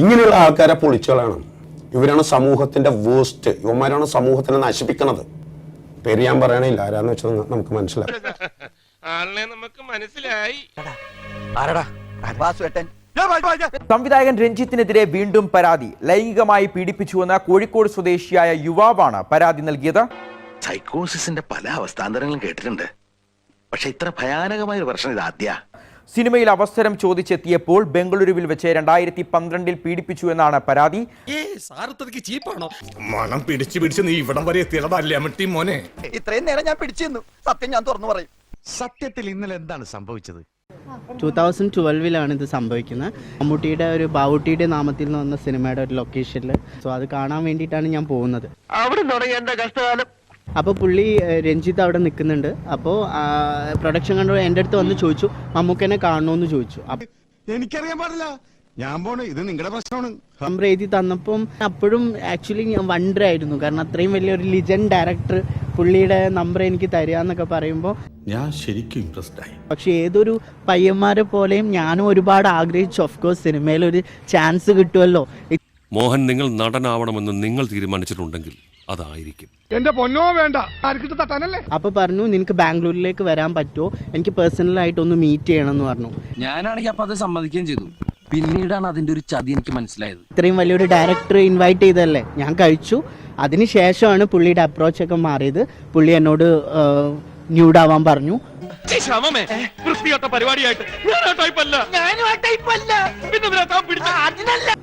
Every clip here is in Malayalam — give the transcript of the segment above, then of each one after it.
ഇങ്ങനെയുള്ള ആൾക്കാരെ പൊളിച്ചുകളയണം ഇവരാണ് സമൂഹത്തിന്റെ വേസ്റ്റ് ഇവന്മാരാണ് സമൂഹത്തിനെ നശിപ്പിക്കുന്നത് പേര് ഞാൻ പറയണില്ല. ആരാന്ന് വെച്ചാൽ നമുക്ക് മനസ്സിലായി ആളിനെ നമുക്ക് മനസ്സിലായി. സംവിധായകൻ രഞ്ജിത്തിനെതിരെ വീണ്ടും പരാതി. ലൈംഗികമായി പീഡിപ്പിച്ചുവെന്ന കോഴിക്കോട് സ്വദേശിയായ യുവാവാണ് പരാതി നൽകിയത്. സൈക്കോസിന്റെ പല അവസ്ഥാന്തരങ്ങളും കേട്ടിട്ടുണ്ട്. പക്ഷെ ഇത്ര ഭയാനകമായ ഒരു പ്രശ്നം ഇത് ആദ്യ സിനിമയിൽ അവസരം ചോദിച്ചെത്തിയപ്പോൾ ബംഗളൂരുവിൽ വെച്ച് രണ്ടായിരത്തി പന്ത്രണ്ടിൽ പീഡിപ്പിച്ചു എന്നാണ് പരാതി. മണം പിടിച്ച് പിടിച്ച് നീ ഇവിടം വരെ എത്തിയതല്ലേ അമ്മട്ടി മോനെ? ഇത്രയും നേരം ഞാൻ പിടിച്ചിരുന്നു. സത്യം ഞാൻ തുറന്നു പറയും. സത്യത്തിൽ ഇന്നലെ എന്താണ് സംഭവിച്ചത്? ടൂ തൗസൻഡ് ട്വൽവിലാണ് ഇത് സംഭവിക്കുന്നത്. മമ്മൂട്ടിയുടെ ഒരു ബാവുട്ടിയുടെ നാമത്തിൽ നിന്ന് വന്ന സിനിമയുടെ ഒരു ലൊക്കേഷനിൽ സോ അത് കാണാൻ വേണ്ടിയിട്ടാണ് ഞാൻ പോകുന്നത്. അവിടെ തുടങ്ങിയ കഷ്ടകാലം. അപ്പോൾ പുള്ളി രഞ്ജിത്ത് അവിടെ നിൽക്കുന്നുണ്ട്. അപ്പോൾ പ്രൊഡക്ഷൻ കൺട്രോൾ എന്റെ അടുത്ത് വന്ന് ചോദിച്ചു മമ്മൂക്കനെ കാണണമെന്ന് ചോദിച്ചു. എനിക്കറിയാൻ പാടില്ല. ഞാൻ പോണു ഇത് നിങ്ങളുടെ പ്രശ്നമാണ്. നമ്പർ എഴുതി തന്നപ്പം അപ്പോഴും ആക്ച്വലി ഞാൻ വണ്ടർ ആയിരുന്നു. കാരണം അത്രയും വലിയൊരു ലിജൻഡ് ഡയറക്ടർ പുള്ളിയുടെ നമ്പർ എനിക്ക് തരിക എന്നൊക്കെ പറയുമ്പോൾ ഞാൻ ശരിക്കും ഇംപ്രസ്ഡ് ആയി. പക്ഷെ ഏതൊരു പയ്യന്മാരെ പോലെയും ഞാനും ഒരുപാട് ആഗ്രഹിച്ചു. ഓഫ് കോഴ്സ് സിനിമയിൽ ഒരു ചാൻസ് കിട്ടുമല്ലോ. മോഹൻ നിങ്ങൾ നടനാവണമെന്ന് നിങ്ങൾ തീരുമാനിച്ചിട്ടുണ്ടെങ്കിൽ അതായിരിക്കും. എന്റെ പൊന്നോ വേണ്ട. ആർക്കിട്ട് തട്ടാനല്ലേ? അപ്പൊ പറഞ്ഞു നിനക്ക് ബാംഗ്ലൂരിലേക്ക് വരാൻ പറ്റുമോ എനിക്ക് പേഴ്സണൽ ആയിട്ട് ഒന്ന് മീറ്റ് ചെയ്യണം എന്ന് പറഞ്ഞു. ഞാനാണെങ്കിൽ അപ്പൊ അത് സമ്മതിക്കുകയും ചെയ്തു. പിന്നീടാണ് അതിന്റെ ഒരു ചതി എനിക്ക് മനസ്സിലായത്. ഇത്രയും വലിയൊരു ഡയറക്ടർ ഇൻവൈറ്റ് ചെയ്തല്ലേ ഞാൻ കഴിച്ചു. അതിനുശേഷമാണ് പുള്ളിയുടെ അപ്രോച്ച് ഒക്കെ മാറിയത്. പുള്ളി എന്നോട് ന്യൂഡാവാൻ പറഞ്ഞു. പരിപാടിയായിട്ട്.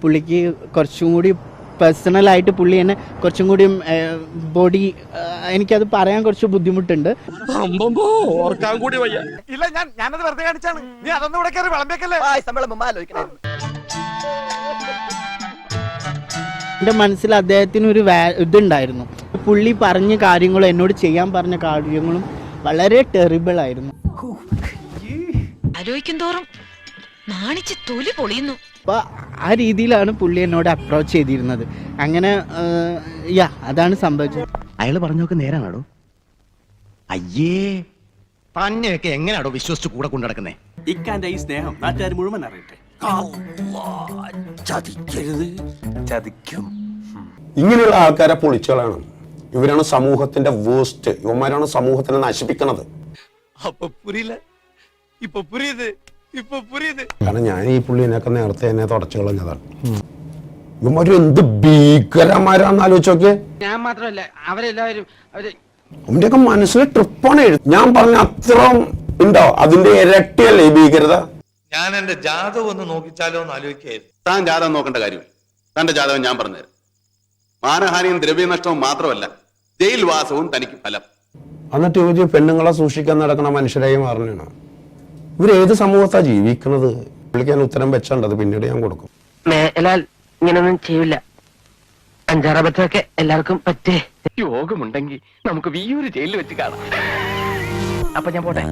പുള്ളിക്ക് കുറച്ചും കൂടി പേഴ്സണലായിട്ട് പുള്ളി എന്നെ കുറച്ചും കൂടി ബോഡി എനിക്കത് പറയാൻ കുറച്ച് ബുദ്ധിമുട്ടുണ്ട്. ഓർക്കാൻ കൂടി വയ്യ. ഇല്ല ഞാൻ ഞാനത് വെറുതെ കാണിച്ചാണ്. നീ അതൊന്നും ഇവിടെ കയറി വിളമ്പേക്കല്ലേ എന്റെ മനസ്സിൽ അദ്ദേഹത്തിന് ഒരു ഇതുണ്ടായിരുന്നു. പുള്ളി പറഞ്ഞ കാര്യങ്ങളും എന്നോട് ചെയ്യാൻ പറഞ്ഞ കാര്യങ്ങളും വളരെ ടെറിബിൾ ആയിരുന്നു. ആലോചിക്കും തോറും നാണിച്ച് തൊലി പൊളിയുന്നു. ആ രീതിയിലാണ് പുള്ളി എന്നോട് അപ്രോച്ച് ചെയ്തിരുന്നത്. അങ്ങനെ യാ അതാണ് സംഭവിച്ചത്. അയാൾ പറഞ്ഞൊക്കെ നേരാണോ അയ്യേ. തന്നെയൊക്കെ എങ്ങനെയാണോ വിശ്വസിച്ച് കൂടെ കൊണ്ടു നടക്കുന്നേ? ഇക്കാന്റെ ഈ സ്നേഹം നാട്ടുകാർ മുഴുവൻ അറിയട്ടെ. ചതിക്കരുത്. ചതിക്കും. ഇങ്ങനെയുള്ള ആൾക്കാരെ പൊളിച്ചുകളാണ് ഇവരാണ് സമൂഹത്തിന്റെ വേസ്റ്റ് ഇവന്മാരാണ് സമൂഹത്തിനെ നശിപ്പിക്കുന്നത് അപ്പൊ പുരിയില്ല? ഇപ്പൊ പുരിയത്? കാരണം ഞാൻ ഈ പുള്ളിനെയൊക്കെ നേരത്തെ എന്നെ തുടച്ചു കളഞ്ഞതാണ്. ഇവന്മാര് എന്ത് ഭീകരന്മാരാന്ന് ആലോചിച്ച് നോക്കിയേ. ഞാൻ മാത്രമല്ല അവരെല്ലാവരും അവർ അവന്റെയൊക്കെ മനസ്സിൽ ട്രിപ്പാണ് ഞാൻ പറഞ്ഞ അത്രയും ഉണ്ടോ? അതിന്റെ ഇരട്ടിയല്ലേ ഈ ഭീകരത? ഞാൻ എന്റെ ജാതകം ഒന്ന് നോക്കിച്ചാലോ എന്ന് ആലോചിക്കായിരുന്നു താൻ ജാതകം നോക്കേണ്ട കാര്യം. തന്റെ ജാതകം ഞാൻ പറഞ്ഞുതരാം. മാനഹാനിയും ദ്രവ്യനഷ്ടവും മാത്രമല്ല ജയിൽവാസവും തനിക്ക് ഫലം. എന്നിട്ട് ഇവർ പെണ്ണുങ്ങളെ സൂക്ഷിക്കാൻ നടക്കുന്ന മനുഷ്യരായി മാറണാണ് ഇവരേത് സമൂഹത്താ ജീവിക്കുന്നത്? വിളിക്കാൻ ഉത്തരം വെച്ചത് പിന്നീട് ഞാൻ കൊടുക്കും. മേലാൽ ഇങ്ങനൊന്നും ചെയ്യില്ല അഞ്ചാറബത്തൊക്കെ എല്ലാവർക്കും പറ്റേ. യോഗമുണ്ടെങ്കിൽ നമുക്ക് വിയൂര് ജയിലിൽ വെച്ച് കാണാം. അപ്പൊ ഞാൻ പോട്ടെ.